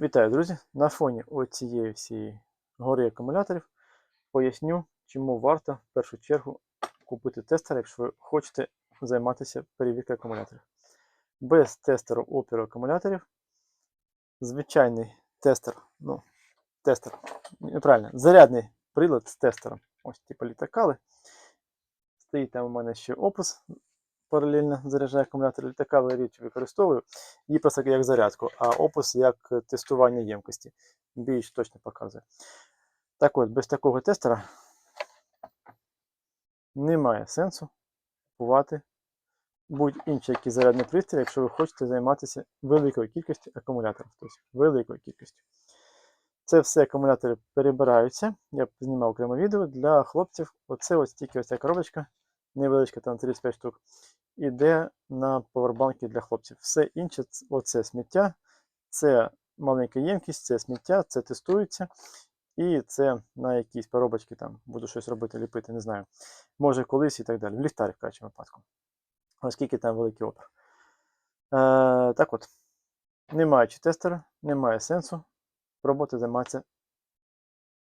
Вітаю, друзі! На фоні оцієї всієї гори акумуляторів поясню, чому варто в першу чергу купити тестер, якщо ви хочете займатися перевіркою акумуляторів. Без тестеру опіру акумуляторів звичайний тестер, ну, тестер, неправильно, зарядний прилад з тестером. Ось типу літакали. Стоїть там у мене ще опус паралельно заряджає акумулятор літакали річ використовую. Її просто як зарядку, а опус як тестування ємкості. Більш точно показує. Так от, без такого тестера немає сенсу купувати будь-інший який зарядний пристрій, якщо ви хочете займатися великою кількістю акумуляторів. Тобто великою кількістю. Це все акумулятори перебираються. Я знімав окреме відео для хлопців. Оце ось тільки ось ця коробочка, невеличка, там 35 штук, іде на повербанки для хлопців. Все інше оце сміття, це маленька ємкість, це сміття, це тестується. І це на якісь коробочки там буду щось робити, ліпити, не знаю. Може колись і так далі. В ліхтарі в кращому випадку. Оскільки там великий опір. Е, так от, не маючи тестера, немає сенсу роботи займатися,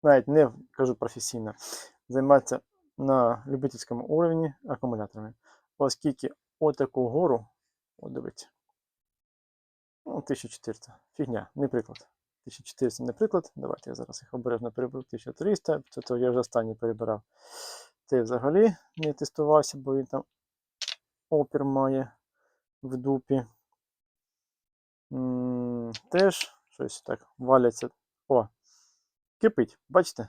навіть не кажу професійно, займатися на любительському уровні акумуляторами. Оскільки отаку гору, от дивіться, ну, 1400, фігня, не приклад. 1400 не приклад. Давайте я зараз їх обережно переберу. 1300, це то я вже останній перебирав. Цей взагалі не тестувався, бо він там опір має в дупі. Теж щось так валяться. О, кипить, бачите?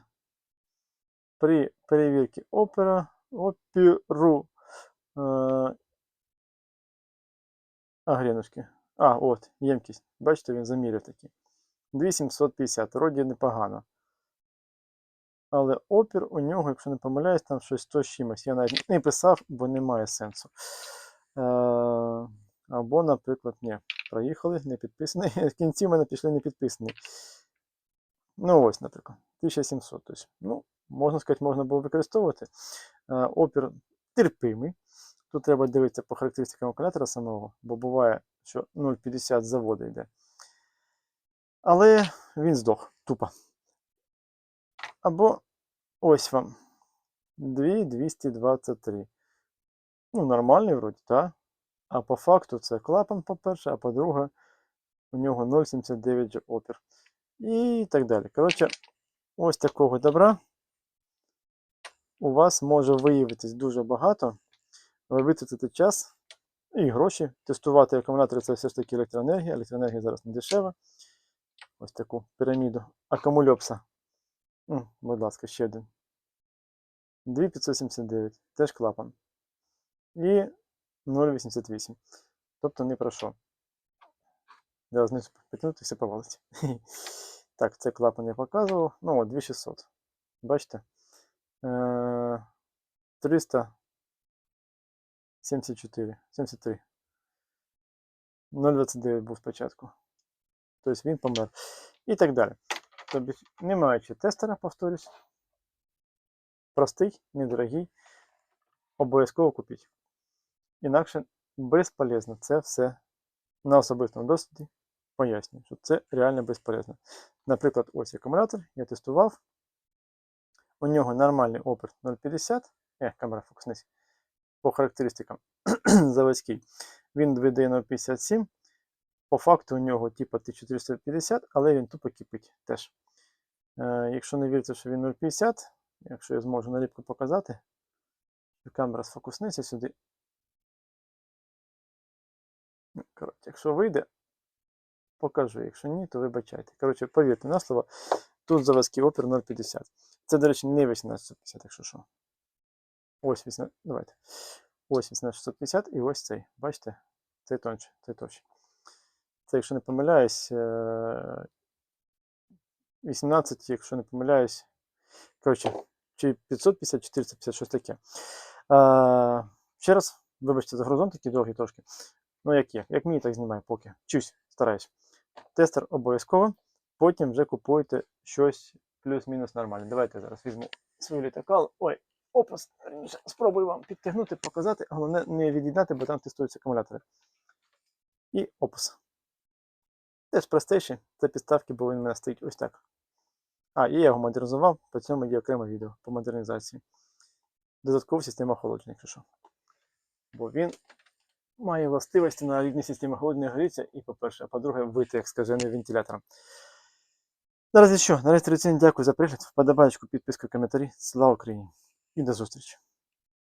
При перевірці опера, опіру. А, грінушки. А, от, ємкість. Бачите, він заміряв такий. 2750, вроді непогано. Але опір у нього, якщо не помиляюсь, там щось 100 з чимось. Я навіть не писав, бо немає сенсу. Е, або, наприклад, ні. Проїхали, не підписаний. В кінці в мене пішли не підписаний. Ну, ось, наприклад, 1700. Тобто, ну, можна сказати, можна було використовувати. Е, опір терпимий. Тут треба дивитися по характеристикам акумулятора самого, бо буває, що 0,50 з заводу йде. Але він здох тупо. Або ось вам 2223. Ну, нормальний вроді, так? А по факту це клапан, по-перше, а по-друге, у нього 0,79 же опір. І так далі. Коротше, ось такого добра у вас може виявитись дуже багато. Робити витратити час і гроші, тестувати акумулятори це все ж таки електроенергія. Електроенергія зараз не дешева. Ось таку піраміду. Акумульопса. Будь ласка, ще один. 2579, теж клапан. І 0,88. Тобто не про що. Зараз не підтягнути, все повалить. Так, це клапан я показував. Ну от, 2600. Бачите? Е, 300 74, 73. 0,29 був спочатку. Тобто він помер. І так далі. Тобі не маючи тестера, повторюсь. Простий, недорогий. Обов'язково купіть. Інакше безполезно це все на особистому досвіді. Пояснюю, що це реально безполезно. Наприклад, ось акумулятор я тестував. У нього нормальний опір 0,50. Е, камера фокусниць. По характеристикам заводський. Він видає 0,57. По факту у нього типу 1450, але він тупо кипить теж. Е, якщо не вірите, що він 0,50, якщо я зможу наліпку показати, камера сфокусниться сюди. Коротше, якщо вийде, покажу. Якщо ні, то вибачайте. Коротше, повірте на слово, тут заводський опір 0,50. Це, до речі, не 18650, якщо що. Ось 18, давайте. Ось 18650 і ось цей. Бачите? Цей тонче, цей товще. Це, якщо не помиляюсь, е, 18, якщо не помиляюсь. Коротше, чи 550, 450, щось таке. Е, Ще раз, вибачте, за горизонт такий довгий трошки. Ну, як є, як мені так знімає поки. Чусь, стараюсь. Тестер обов'язково. Потім вже купуєте щось плюс-мінус нормальне. Давайте зараз візьму свій літакал. Ой, опус. Спробую вам підтягнути, показати. Головне не від'єднати, бо там тестуються акумулятори. І опус. Теж простейший, це підставки, бо він у мене стоїть ось так. А, і я його модернізував, по цьому є окреме відео по модернізації. Додатково система охолодження, якщо що. Бо він має властивості на рідній системі охолодження гріться, і, по-перше, а по-друге, вийти як скажений вентилятором. Наразі що? Наразі традиційно дякую за перегляд. Вподобайку, підписку, коментарі. Слава Україні! І до зустрічі!